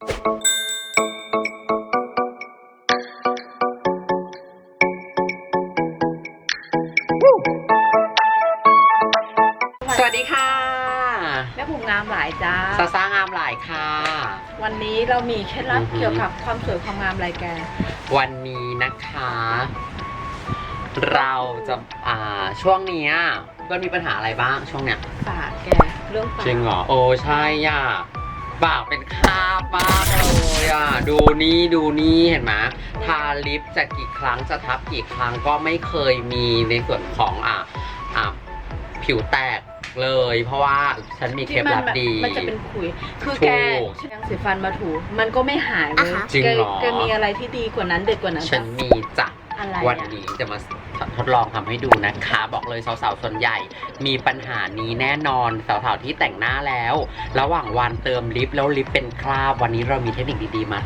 สวัสดีค่ะ แม่ผูงามหลายจ้าซาซ่างามหลายค่ะ วันนี้เรามีเคล็ดลับอือหือเกี่ยวกับความสวยความงามอะไรแก วันนี้นะคะ เราจะอ่าช่วงเนี้ยเพื่อนมีปัญหาอะไรบ้างช่วงเนี้ยปากแกเรื่องปากจริงเหรอโอ้ใช่ย่ะ ปากเป็นคราบมากเลยอะ ดูนี่ดูนี่เห็นไหมทาลิปจะกี่ครั้งจะทับกี่ครั้งก็ไม่เคยมีในส่วนของอะอะผิวแตกเลย เพราะว่าฉันมีเคล็ที่ดมันลับแบบดี มันจะเป็นขุย คือถูกแกใช้ยางสีฟันมาถู มันก็ไม่หายเลยจริงแกเหรอแกมีอะไรที่ดีกว่านั้นเด็ดกว่านั้น ฉันปะมีจ้ะอะไรวันอะนี้จะมา ทดลองทำให้ดูนะคะ บอกเลยสาวๆส่วนใหญ่ มีปัญหานี้แน่นอนสาวๆที่แต่งหน้าแล้ว ระหว่างวันเติมลิปแล้วลิปเป็นคราบวันนี้เรามีเทคนิคดีๆมา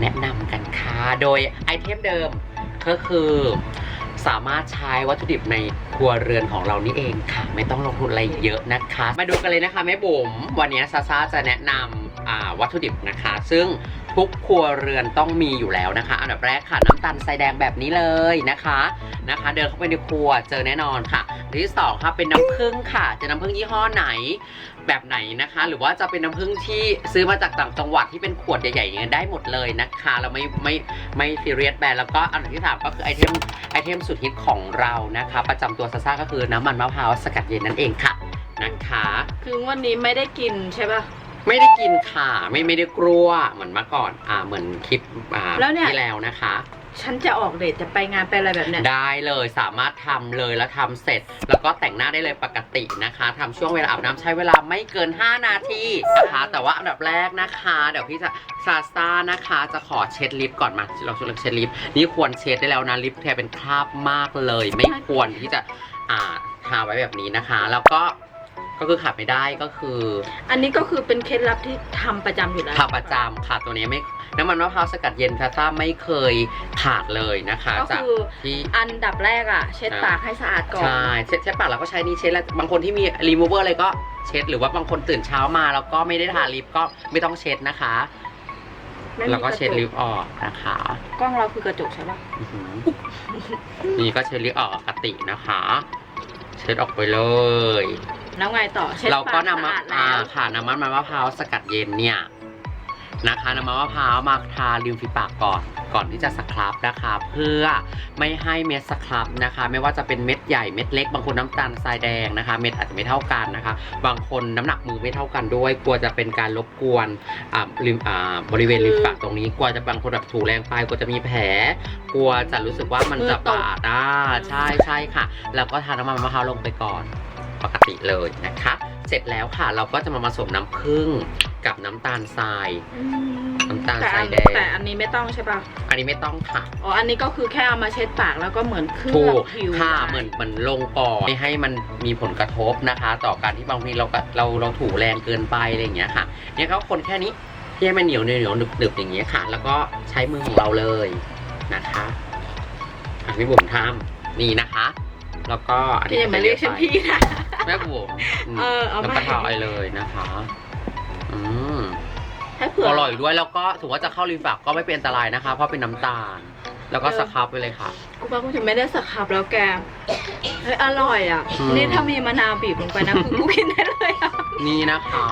แนะนำกันค่ะโดยไอเทมเดิมก็คือสามารถใช้วัตถุดิบในครัวเรือนของเรานี่เองค่ะ ไม่ต้องลงทุนอะไรเยอะนะคะ มาดูกันเลยนะคะแม่บุ๋มวันนี้ซาซาจะแนะนำวัตถุดิบนะคะ ซึ่ง ทุกครัวเรือนต้องมีอยู่แล้วนะคะ อันดับแรกค่ะน้ำตาลทรายแดงแบบนี้เลยนะคะนะคะ เดินเข้าไปในครัวเจอแน่นอนค่ะที่สองค่ะเป็นน้ำผึ้งค่ะ จะน้ำผึ้งยี่ห้อไหนแบบไหนนะคะ หรือว่าจะเป็นน้ำผึ้งที่ซื้อมาจากต่างจังหวัดที่เป็นขวดใหญ่ๆอย่างเงี้ยได้หมดเลยนะคะ เราไม่ไม่ไม่ซีเรียสแบรนด์แล้วก็อันที่สามก็คือไอเทมไอเทมสุดฮิตของเรานะคะ ประจำตัวซาซ่าก็คือน้ำมันมะพร้าวสกัดเย็นนั่นเองค่ะนะคะ คือวันนี้ไม่ได้กินใช่ปะ ไม่ได้กินค่ะ ไม่ไม่ได้กลัวเหมือนเมื่อก่อน อ่าเหมือนคลิปอ่าแล้วเนี่ย ที่แล้วนะคะ ฉันจะออกเดทจะไปงานไปอะไรแบบเนี้ย ได้เลยสามารถทำเลยแล้วทำเสร็จ แล้วก็แต่งหน้าได้เลยปกตินะคะทำช่วงเวลาอาบน้ำใช้เวลาไม่เกิน 5 นาทีนะคะ แต่ว่าอันดับแรกนะคะ เดี๋ยวพี่จะซาสตานะคะ จะขอเช็ดลิปก่อนมาเราช่วยเช็ดลิปนี่ควรเช็ดได้แล้วนะลิปแทเป็นคราบมากเลย ไม่ควรที่จะอ่าทาไว้แบบนี้นะคะ แล้วก็ ก็คือขาดไม่ได้ก็คืออันนี้ก็คือเป็นเคล็ดลับที่ทำประจำอยู่แล้วทาประจำค่ะตัวนี้ไม่น้ำมันมะพร้าวสกัดเย็นซาซ่าไม่เคยขาดเลยนะคะก็จากคือที่ อันดับแรกอะ เช็ดอ่าปากให้สะอาดก่อน ใช่เช็ดเช็ดปากแล้วก็ใช้นี่เช็ดแล้วบางคนที่มีรีมูเวอร์อะไรก็เช็ดหรือว่าบางคนตื่นเช้ามาแล้วก็ไม่ได้ทาลิปก็ไม่ต้องเช็ดนะคะ ไม่มีแล้วก็เช็ดกระจลิปออกนะคะกล้องเราคือกระจกใช่ปะอื้อหือนี่ก็เช็ดลิปออกปกตินะคะ เช็ดออกไปเลย แล้วไงต่อเช็ดเราก็ปากนำมาสะอาดอ่าแล้วค่ะน้ำมันมะพร้าวสกัดเย็นเนี่ยนะคะน้ำมันมะพร้าวมาทาริมฝีปากก่อน ก่อนที่จะสครับนะคะ เพื่อไม่ให้เม็ดสครับนะคะ ไม่ว่าจะเป็นเม็ดใหญ่เม็ดเล็กบางคนน้ำตาลทรายแดงนะคะ เม็ดอาจจะไม่เท่ากันนะคะ บางคนน้ำหนักมือไม่เท่ากันด้วย กลัวจะเป็นการรบกวนอ่าริมอ่าบริเวณริมฝีปากตรงนี้ กลัวจะบางคนแบบถูแรงไปกลัวจะมีแผล กลัวจะรู้สึกว่ามันจะบาดอ่าใช่ใช่ค่ะ แล้วก็ทาน้ำมันมะพร้าวลงไปก่อน ปกติเลยนะคะ เสร็จแล้วค่ะเราก็จะมาผสมน้ำผึ้งกับน้ำตาลทรายอืมน้ำตาลแต่ทราอัยนแดง แต่อันนี้ไม่ต้องใช่ปะอันนี้ไม่ต้องค่ะ อ๋อ อันนี้ก็คือแค่เอามาเช็ดปากแล้วก็เหมือนเคลืถูอบกผิวค่ะไว้เหมือนเหมือนลงก่อนไม่ให้มันมีผลกระทบนะคะ ต่อการที่บางทีเราก็เราเราถูแรงเกินไปอะไรอย่างเงี้ยค่ะ เนี่ยเขาคนแค่นี้ที่ให้มันเหนียวเหนียวหนึบหนึบอย่างเงี้ยค่ะ แล้วก็ใช้มือของเราเลยนะคะอะพี่บุ๋มทำนี่นะคะ แล้วก็อันพี่นี้อย่ามาเรียกฉันพี่นะ แม่บุ๋มมเออเอาแล้วมาก็ทาไปเลยนะคะ อืมให้เผื่อออร่อยด้วยแล้วก็ถือว่าจะเข้าริมฝักก็ไม่เป็นอันตรายนะคะ เพราะเป็นน้ำตาล แล้วก็สครับไปเลยค่ะ กูว่ากูจะไม่ได้สครับแล้วแกเฮ้ยอร่อยอะ อืม นี่ถ้ามีมะนาวบีบลงไปนะคือกูกินได้เลยอะ นี่นะคะ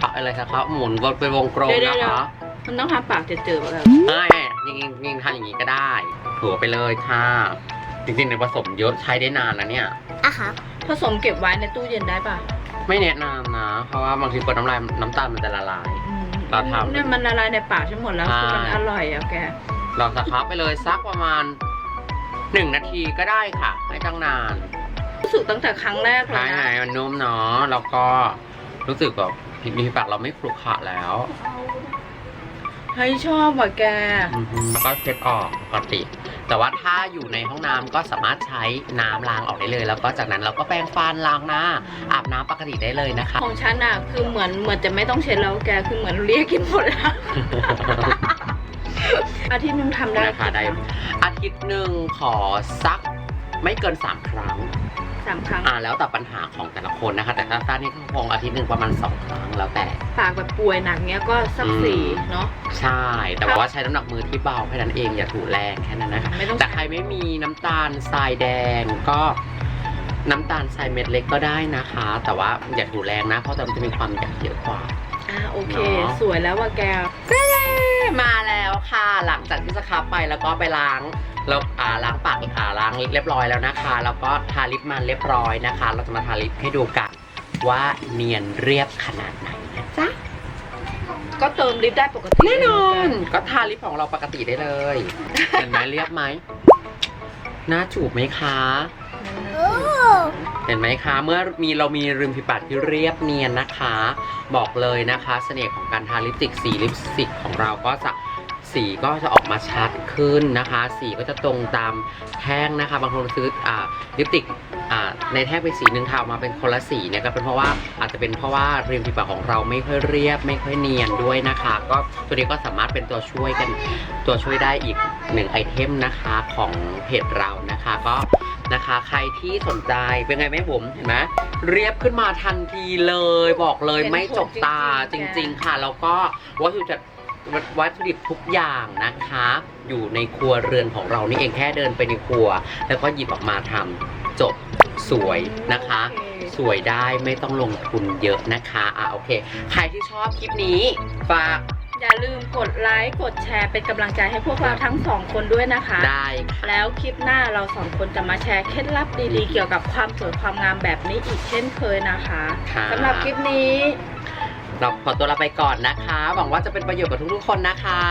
ค่ะอะไรคะหมุนวนเป็นวงกลมเดี๋ยวนะเดี๋ยว คะมันต้องทำปากเจอๆแบบใช่ยิงยิงทำอย่างนี้ก็ได้ ถัวไปเลยค่ะ จริงๆในยผสมเยอะใช้ได้นานนะเนี่ยอะครับ ผสมเก็บไว้ในตู้เย็นได้ป่ะไม่แนะนำนะ เพราะว่าบางทีกดน้ำลายน้ำตาลมันจะละลาย อืมเราทำเนี่ยมันละลายในปากฉันหมดแล้วใช่คือมันอร่อยอะแก เราสครับไปเลยสักประมาณหนึ่งนาทีก็ได้ค่ะ ไม่ต้องนานรู้สึกตั้งแต่ครั้งแรกเลใช่ยไงนะมันนุ่มเนาะแล้วก็รู้สึกแบบมีปากเราไม่ขรุขระแล้วเฮ้ยชอบว่ะแก อือฮึแล้วก็เช็ดออกปกติ แต่ว่าถ้าอยู่ในห้องน้ำก็สามารถใช้น้ำล้างออกได้เลย แล้วก็จากนั้นเราก็แปรงฟันล้างหน้า อาบน้ำปกติได้เลยนะคะ ของฉันอะคือเหมือนเหมือนจะไม่ต้องเช็ดแล้วแกคือเหมือนเรียกกินหมดแล้วอาทิตย์หนึงทำได้นะคะได้กี่ครั้งอาทิตย์หนึ่งขอสักไม่เกิน 3 ครั้ง สามครั้ง อ่าแล้วแต่ปัญหาของแต่ละคนนะคะ แต่ถ้าต้านี่ก็คงอาทิตย์หนึ่งประมาณสองครั้งแล้วแต่ ปากแบบป่วยหนักเงี้ยก็สักอืมสี่เนาะ ใช่ แต่ว่าใช้น้ำหนักมือที่เบาแค่นั้นเองอย่าถูแรงแค่นั้นนะคะไม่ต้อง แต่ใครไม่มีน้ำตาลทรายแดงก็น้ำตาลทรายเม็ดเล็กก็ได้นะคะ แต่ว่าอย่าถูแรงนะ เพราะมันจะมีความหยักเยอะกว่า อ่าโอเค เนาะ สวยแล้วว่ะแกมาแล้วค่ะ หลังจากที่สครับไปแล้วก็ไปล้าง แล้วอ่าล้างปากอ่าล้างเรียบร้อยแล้วนะคะ แล้วก็ทาลิปมันเรียบร้อยนะคะ เราจะมาทาลิปให้ดูกันว่าเนียนเรียบขนาดไหนนะจ๊ะก็เติมลิปได้ปกติแน่นอน ก็ทาลิปของเราปกติได้เลย เห็นไหมเรียบไหมหน้าจูบไหมคะ เห็นไหมคะ เมื่อมีเรามีริมฝีปากที่เรียบเนียนนะคะ บอกเลยนะคะ เสน่ห์ของการทาลิปสติกสีลิปสติกของเราก็จะ สีก็จะออกมาชัดขึ้นนะคะ สีก็จะตรงตามแท่งนะคะ บางคนซื้ออ่าลิปติกอ่าในแท่งเป็นสีหนึ่งทาออกมาเป็นคนละสีเนี่ยก็เป็นเพราะว่าอาจจะเป็นเพราะว่าริมฝีปากของเราไม่ค่อยเรียบ ไม่ค่อยเนียนด้วยนะคะ ก็ตัวนี้ก็สามารถเป็นตัวช่วยกันตัวช่วยได้อีกหนึ่งไอเทมนะคะของเพจเรานะคะก็นะคะใครที่สนใจเป็นไงแม่บุ๋มเห็นไหมเรียบขึ้นมาทันทีเลย บอกเลยไม่จกตาจริง ๆ ค่ะ แล้วก็วัตถุดิบ วัตถุดิบทุกอย่างนะคะ อยู่ในครัวเรือนของเรานี่เองแค่เดินไปในครัว แล้วก็หยิบออกมาทำจบสวยนะคะโอเคสวยได้ไม่ต้องลงทุนเยอะนะคะอะโอเค ใครที่ชอบคลิปนี้ฝากอย่าลืมกดไลค์ กดแชร์เป็นกำลังใจให้พวกเราทั้งสองคนด้วยนะคะ ได้ค่ะแล้วคลิปหน้าเราสองคนจะมาแชร์เคล็ดลับดีๆ เกี่ยวกับความสวยความงามแบบนี้อีกเช่นเคยนะคะค่ะสำหรับคลิปนี้ เราขอตัวลาไปก่อนนะคะ หวังว่าจะเป็นประโยชน์กับทุกๆคนนะคะ